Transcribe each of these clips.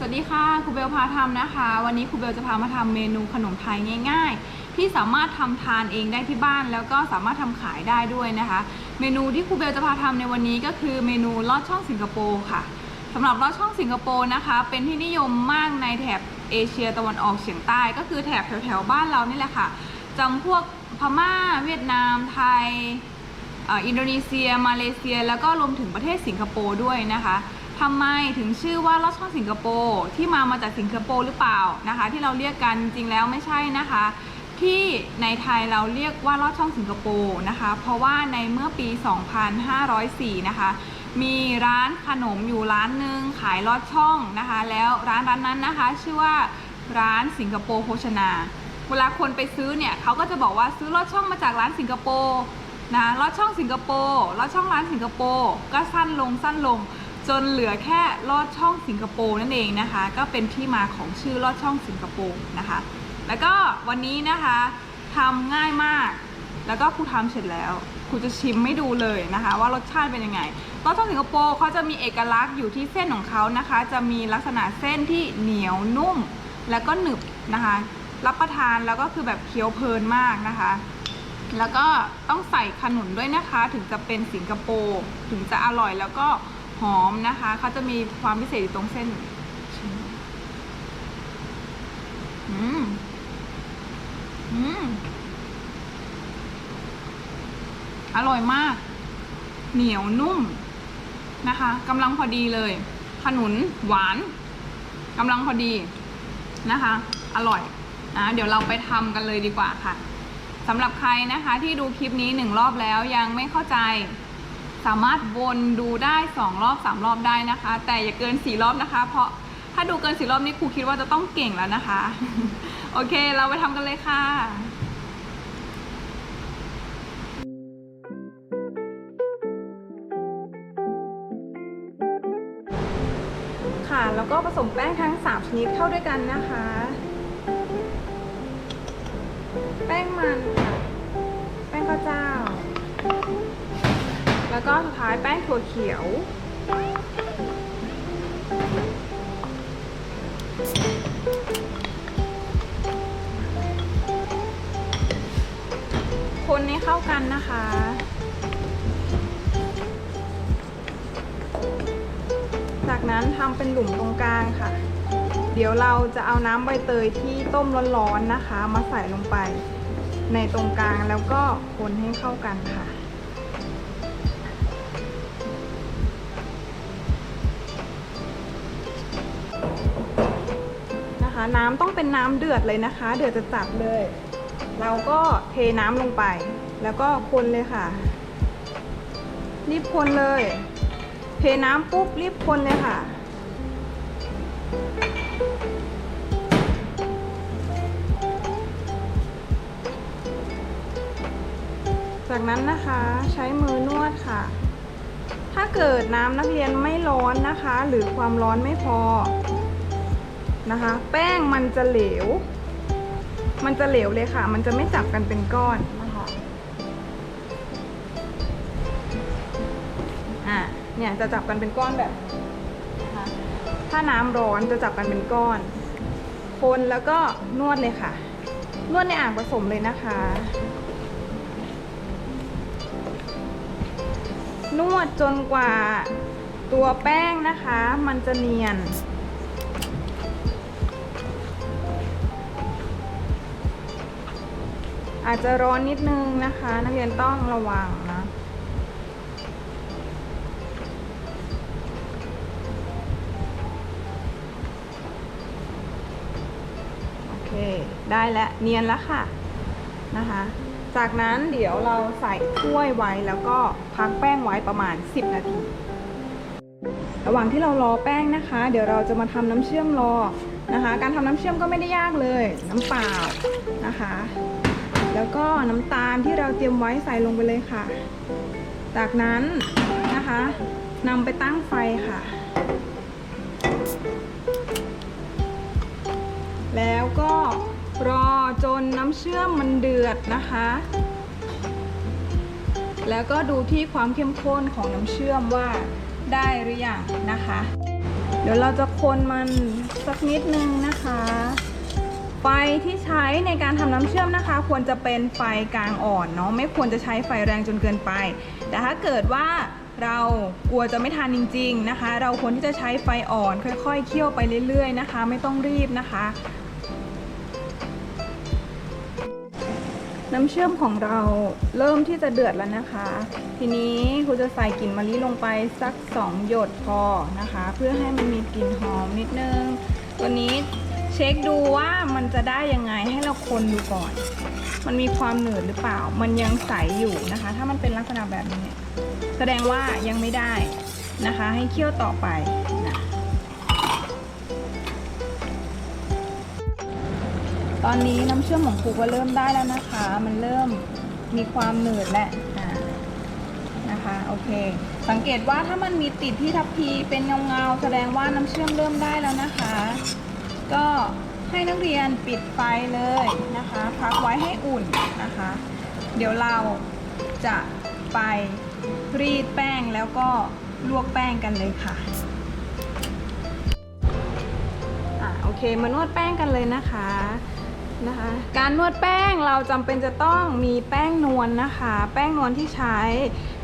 สวัสดีค่ะครูเบลพาทำนะคะ วันนี้ครูเบลจะพามาทำเมนูขนมไทยง่าย ๆ ที่สามารถทำทานเองได้ที่บ้าน แล้วก็สามารถทำขายได้ด้วยนะคะ เมนูที่ครูเบลจะพาทำในวันนี้ก็คือเมนูลอดช่องสิงคโปร์ค่ะสำหรับลอดช่องสิงคโปร์นะคะ เป็นที่นิยมมากในแถบเอเชียตะวันออกเฉียงใต้ ก็คือแถบแถวๆบ้านเรานี่แหละค่ะจำพวกพม่า เวียดนาม ไทยออินโดนีเซีย มาเลเซีย แล้วก็รวมถึงประเทศสิงคโปร์ด้วยนะคะ ทำไมถึงชื่อว่าลอดช่องสิงคโปร์ที่มามาจากสิงคโปร์หรือเปล่านะคะ ที่เราเรียกกันจริงแล้วไม่ใช่นะคะ ที่ในไทยเราเรียกว่าลอดช่องสิงคโปร์นะคะ เพราะว่าในเมื่อปี 2504 นะคะ มีร้านขนมอยู่ร้านหนึ่งขายลอดช่องนะคะ แล้วร้านร้านนั้นนะคะ ชื่อว่าร้านสิงคโปร์โภชนา เวลาคนไปซื้อเนี่ยเขาก็จะบอกว่าซื้อลอดช่องมาจากร้านสิงคโปร์นะลอดช่องสิงคโปร์ลอดช่องร้านสิงคโปร์ก็สั้นลงสั้นลง จนเหลือแค่ลอดช่องสิงคโปร์นั่นเองนะคะ ก็เป็นที่มาของชื่อลอดช่องสิงคโปร์นะคะ แล้วก็วันนี้นะคะทำง่ายมาก แล้วก็ครูทำเสร็จแล้วครูจะชิมให้ดูเลยนะคะ ว่ารสชาติเป็นยังไงลอดช่องสิงคโปร์เขาจะมีเอกลักษณ์อยู่ที่เส้นของเขานะคะ จะมีลักษณะเส้นที่เหนียวนุ่ม แล้วก็หนึบนะคะ รับประทานแล้วก็คือแบบเคี้ยวเพลินมากนะคะแล้วก็ต้องใส่ขนุนด้วยนะคะ ถึงจะเป็นสิงคโปร์ถึงจะอร่อยแล้วก็ หอมนะคะเขาจะมีความพิเศษอยู่ตรงเส้นอืมอืมอร่อยมาก เหนียวนุ่มนะคะกำลังพอดีเลย ขนุนหวานกำลังพอดีนะคะ อร่อยนะเดี๋ยวเราไปทำกันเลยดีกว่าค่ะสำหรับใครนะคะที่ดูคลิปนี้หนึ่งรอบแล้วยังไม่เข้าใจ สามารถวนดูได้สองรอบสามรอบได้นะคะ แต่อย่าเกินสี่รอบนะคะ เพราะถ้าดูเกินสี่รอบนี้ครูคิดว่าจะต้องเก่งแล้วนะคะ โอเค เราไปทำกันเลยค่ะค่ะแล้วก็ผสมแป้งทั้ง 3 ชนิดเข้าด้วยกันนะคะ แป้งมัน แป้งข้าวเจ้า แล้วก็สุดท้ายแป้งถั่วเขียว คนนี้เข้ากันนะคะจากนั้นทำเป็นหลุมตรงกลางค่ะ เดี๋ยวเราจะเอาน้ำใบเตยที่ต้มร้อนๆนะคะ มาใส่ลงไปในตรงกลางแล้วก็คนให้เข้ากันค่ะนะคะ น้ำต้องเป็นน้ำเดือดเลยนะคะ เดือดจะจัดเลย เราก็เทน้ำลงไป แล้วก็คนเลยค่ะ รีบคนเลย เทน้ำปุ๊บรีบคนเลยค่ะจากนั้นนะคะใช้มือนวดค่ะ ถ้าเกิดน้ำนักเรียนไม่ร้อนนะคะ หรือความร้อนไม่พอ นะคะ แป้งมันจะเหลว มันจะเหลวเลยค่ะ มันจะไม่จับกันเป็นก้อนนะคะอะเนี่ยจะจับกันเป็นก้อนแบบนี้นะคะถ้าน้ำร้อนจะจับกันเป็นก้อน คนแล้วก็นวดเลยค่ะ นวดในอ่างผสมเลยนะคะ นวดจนกว่าตัวแป้งนะคะ มันจะเนียน อาจจะร้อนนิดนึงนะคะ นักเรียนต้องระวังนะ โอเค ได้แล้วเนียนแล้วค่ะนะคะ จากนั้นเดี๋ยวเราใส่ถ้วยไว้แล้วก็พักแป้งไว้ประมาณ 10 นาที ระหว่างที่เรารอแป้งนะคะ เดี๋ยวเราจะมาทำน้ำเชื่อมรอนะคะ การทำน้ำเชื่อมก็ไม่ได้ยากเลย น้ำเปล่านะคะ แล้วก็น้ำตาลที่เราเตรียมไว้ใส่ลงไปเลยค่ะ จากนั้นนะคะนำไปตั้งไฟค่ะ แล้วก็รอจนน้ำเชื่อมมันเดือดนะคะ แล้วก็ดูที่ความเข้มข้นของน้ำเชื่อมว่าได้หรือยังนะคะ เดี๋ยวเราจะคนมันสักนิดนึงนะคะ ไฟที่ใช้ในการทำน้ำเชื่อมนะคะ ควรจะเป็นไฟกลางอ่อนเนาะไม่ควรจะใช้ไฟแรงจนเกินไป แต่ถ้าเกิดว่าเรากลัวจะไม่ทานจริง ๆนะคะ เราควรที่จะใช้ไฟอ่อนค่อยๆเคี่ยวไปเรื่อยๆนะคะ ไม่ต้องรีบนะคะ น้ำเชื่อมของเราเริ่มที่จะเดือดแล้วนะคะ ทีนี้ครูจะใส่กลิ่นมะลิลงไปสัก 2 หยดพอนะคะ เพื่อให้มันมีกลิ่นหอมนิดนึง ตัวนี้ เช็คดูว่ามันจะได้ยังไงให้เราคนดูก่อน มันมีความหนืดหรือเปล่า มันยังใสอยู่นะคะ ถ้ามันเป็นลักษณะแบบนี้ แสดงว่ายังไม่ได้นะคะ ให้เคี่ยวต่อไปนะตอนนี้น้ำเชื่อมของครูก็เริ่มได้แล้วนะคะ มันเริ่มมีความหนืดแล้วอ่านะคะโอเค สังเกตว่าถ้ามันมีติดที่ทัพพีเป็นเงาเงาๆแสดงว่าน้ำเชื่อมเริ่มได้แล้วนะคะ ก็ให้นักเรียนปิดไฟเลยนะคะ พักไว้ให้อุ่นนะคะ เดี๋ยวเราจะไปรีดแป้งแล้วก็ลวกแป้งกันเลยค่ะอะโอเคมานวดแป้งกันเลยนะคะนะคะ การนวดแป้งเราจำเป็นจะต้องมีแป้งนวลนะคะ แป้งนวลที่ใช้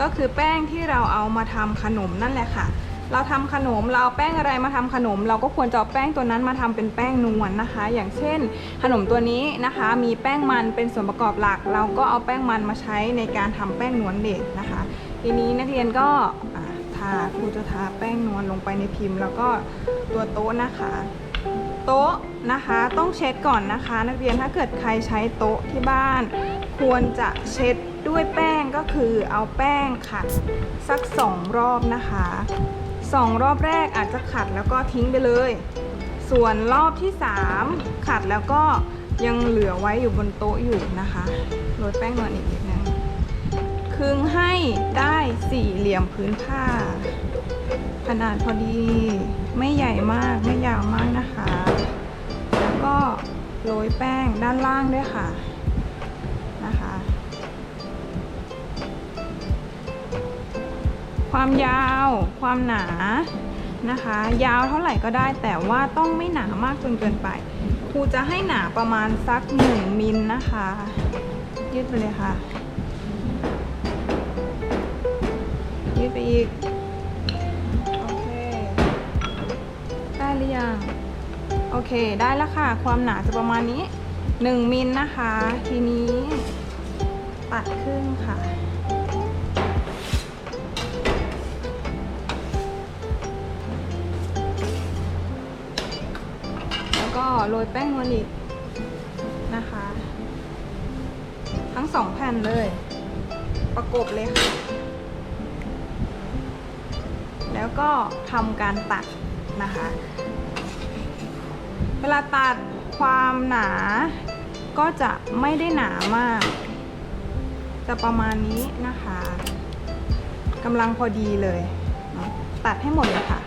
ก็คือแป้งที่เราเอามาทำขนมนั่นแหละค่ะ เราทำขนมเราเอาแป้งอะไรมาทำขนม เราก็ควรจะเอาแป้งตัวนั้นมาทำเป็นแป้งนวลนะคะ อย่างเช่น ขนมตัวนี้นะคะ มีแป้งมันเป็นส่วนประกอบหลัก เราก็เอาแป้งมันมาใช้ในการทำแป้งนวลเด็กนะคะ ทีนี้นักเรียนก็ทาครูจะทาแป้งนวลลงไปในพิมพ์ แล้วก็ตัวโต๊ะนะคะโต๊ะนะคะต้องเช็ดก่อนนะคะ นักเรียนถ้าเกิดใครใช้โต๊ะที่บ้าน ควรจะเช็ดด้วยแป้งก็คือเอาแป้งขัดสักสองรอบนะคะ สองรอบแรกอาจจะขัดแล้วก็ทิ้งไปเลย ส่วนรอบที่สามขัดแล้วก็ยังเหลือไว้อยู่บนโต๊ะอยู่นะคะโรยแป้งนวลอีกนิดนึงคึงให้ได้สี่เหลี่ยมพื้นผ้า ขนาดพอดีไม่ใหญ่มากไม่ยาวมากนะคะ แล้วก็โรยแป้งด้านล่างด้วยค่ะ ความยาว ความหนานะคะ ยาวเท่าไหร่ก็ได้ แต่ว่าต้องไม่หนามากจนเกินไป ครูจะให้หนาประมาณสักหนึ่งมิลนะคะ ยืดไปเลยค่ะ ยืดไปอีก โอเค ได้หรือยัง โอเค ได้แล้วค่ะ ความหนาจะประมาณนี้ 1มิลนะคะ ทีนี้ ตัดครึ่งค่ะ ก็โรยแป้งนวลอีกนะคะ ทั้งสองแผ่นเลย ประกบเลยค่ะ แล้วก็ทำการตัดนะคะ เวลาตัดความหนาก็จะไม่ได้หนามาก จะประมาณนี้นะคะกำลังพอดีเลย ตัดให้หมดเลยค่ะ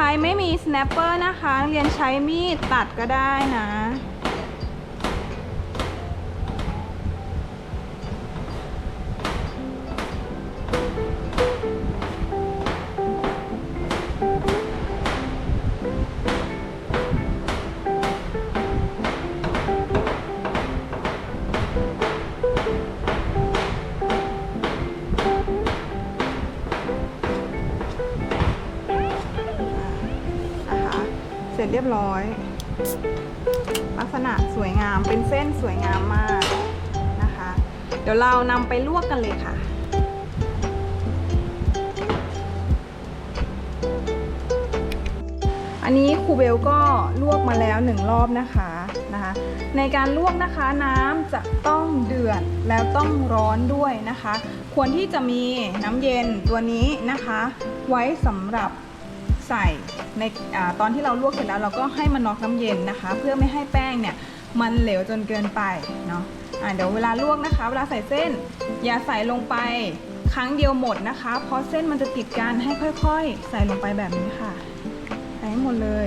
ใครไม่มีสแนปเปอร์นะคะนักเรียนใช้มีดตัดก็ได้นะ รียบร้อย ลักษณะสวยงามเป็นเส้นสวยงามมากนะคะ เดี๋ยวเรานำไปลวกกันเลยค่ะอันนี้ครูเบลก็ลวกมาแล้วหนึ่งรอบนะคะนะคะ ในการลวกนะคะน้ำจะต้องเดือดแล้วต้องร้อนด้วยนะคะ ควรที่จะมีน้ำเย็นตัวนี้นะคะ ไว้สำหรับ ใส่ในอตอนที่เราลวกเสร็จแล้วเราก็ให้มันน็อกน้ำเย็นนะคะ เพื่อไม่ให้แป้งเนี่ยมันเหลวจนเกินไปเนาะอะเดี๋ยวเวลาลวกนะคะ เวลาใส่เส้น อย่าใส่ลงไปครั้งเดียวหมดนะคะ เพราะเส้นมันจะติดกันให้ค่อยๆ ใส่ลงไปแบบนี้ค่ะ ใส่ให้หมดเลย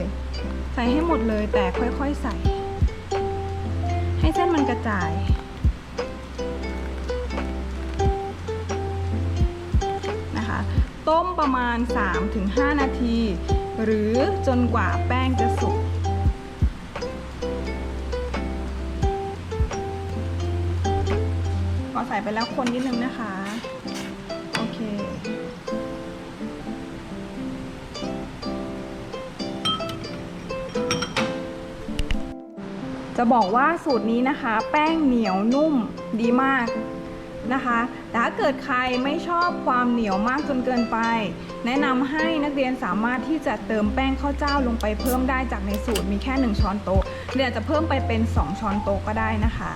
ใส่ให้หมดเลยแต่ค่อยๆใส่ ให้เส้นมันกระจาย ต้มประมาณ 3-5 นาที หรือจนกว่าแป้งจะสุกพอใส่ไปแล้วคนนิดนึงนะคะ โอเค จะบอกว่าสูตรนี้นะคะ แป้งเหนียวนุ่มดีมากนะคะ แต่ถ้าเกิดใครไม่ชอบความเหนียวมากจนเกินไป แนะนำให้นักเรียนสามารถที่จะเติมแป้งข้าวเจ้าลงไปเพิ่มได้จากในสูตรมีแค่ 1 ช้อนโต๊ะเรียนจะเพิ่มไปเป็น 2 ช้อนโต๊ะก็ได้นะคะ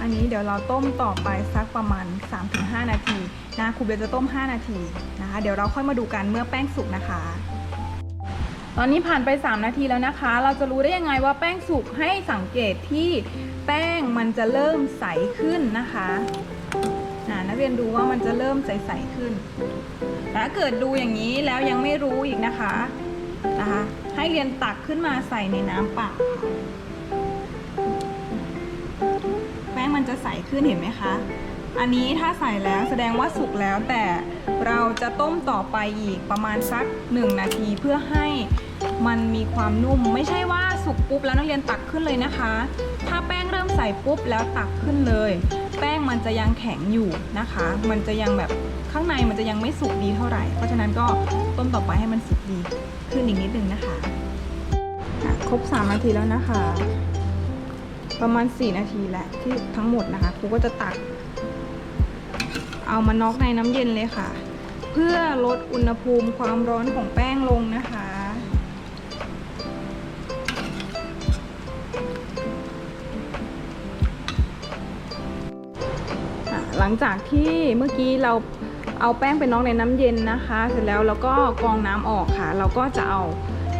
อันนี้เดี๋ยวเราต้มต่อไปสักประมาณ 3-5 นาทีนะครูเบลจะต้ม 5 นาทีนะคะ เดี๋ยวเราค่อยมาดูกันเมื่อแป้งสุกนะคะ ตอนนี้ผ่านไป 3 นาทีแล้วนะคะ เราจะรู้ได้ยังไงว่าแป้งสุกให้สังเกตที่แป้งมันจะเริ่มใสขึ้นนะคะอ่านักเรียนดูว่ามันจะเริ่มใสๆขึ้นแต่ถ้าเกิดดูอย่างนี้แล้วยังไม่รู้อีกนะคะนะคะ ให้เรียนตักขึ้นมาใส่ในน้ำเปล่าแป้งมันจะใสขึ้นเห็นไหมคะ อันนี้ถ้าใส่แล้วแสดงว่าสุกแล้วแต่เราจะต้มต่อไปอีกประมาณสัก 1 นาทีเพื่อให้ มันมีความนุ่ม ไม่ใช่ว่าสุกปุ๊บแล้วนักเรียนตักขึ้นเลยนะคะ ถ้าแป้งเริ่มใส่ปุ๊บแล้วตักขึ้นเลย แป้งมันจะยังแข็งอยู่นะคะ มันจะยังแบบข้างในมันจะยังไม่สุกดีเท่าไหร่ เพราะฉะนั้นก็ต้มต่อไปให้มันสุกดีขึ้นอีกนิดนึงนะคะครบ 3 นาทีแล้วนะคะ ประมาณ 4 นาทีแหละที่ทั้งหมดนะคะครูก็จะตัก เอามาน็อกในน้ำเย็นเลยค่ะ เพื่อลดอุณหภูมิความร้อนของแป้งลงนะคะ หลังจากที่เมื่อกี้เราเอาแป้งไปน็อกในน้ำเย็นนะคะ เสร็จแล้วเราก็กรองน้ำออกค่ะ เราก็จะเอา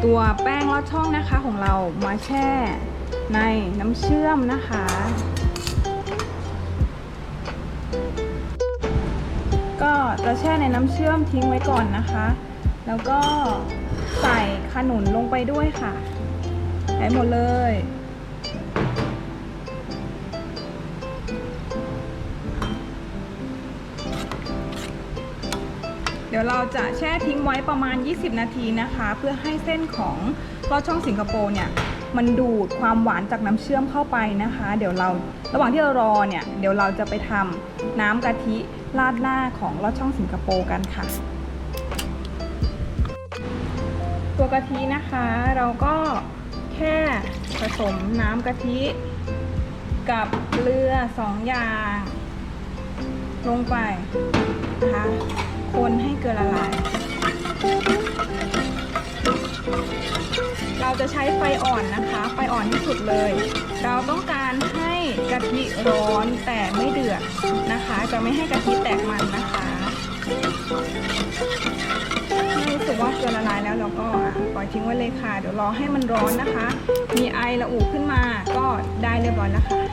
ตัวแป้งลอดช่องนะคะของเรามาแช่ในน้ำเชื่อมนะคะก็จะแช่ในน้ำเชื่อมทิ้งไว้ก่อนนะคะ แล้วก็ใส่ขนุนลงไปด้วยค่ะใส่หมดเลย เดี๋ยวเราจะแช่ทิ้งไว้ประมาณ 20 นาทีนะคะ เพื่อให้เส้นของลอดช่องสิงคโปร์เนี่ยมันดูดความหวานจากน้ำเชื่อมเข้าไปนะคะ เดี๋ยวเราระหว่างที่เรารอเนี่ยเดี๋ยวเราจะไปทำน้ำกะทิราดหน้าของลอดช่องสิงคโปร์กันค่ะ ตัวกะทินะคะเราก็แค่ผสมน้ำกะทิกับเกลือสองอย่าง ลงไปนะคะ คนให้เกลือละลาย เราจะใช้ไฟอ่อนนะคะ ไฟอ่อนที่สุดเลย เราต้องการให้กะทิร้อนแต่ไม่เดือดนะคะ จะไม่ให้กะทิแตกมันนะคะให้รู้สึกว่าเกลือละลายแล้วเราก็ปล่อยทิ้งไว้เลยค่ะ เดี๋ยวรอให้มันร้อนนะคะ มีไอระอุขึ้นมาก็ได้เรียบร้อยแล้วค่ะ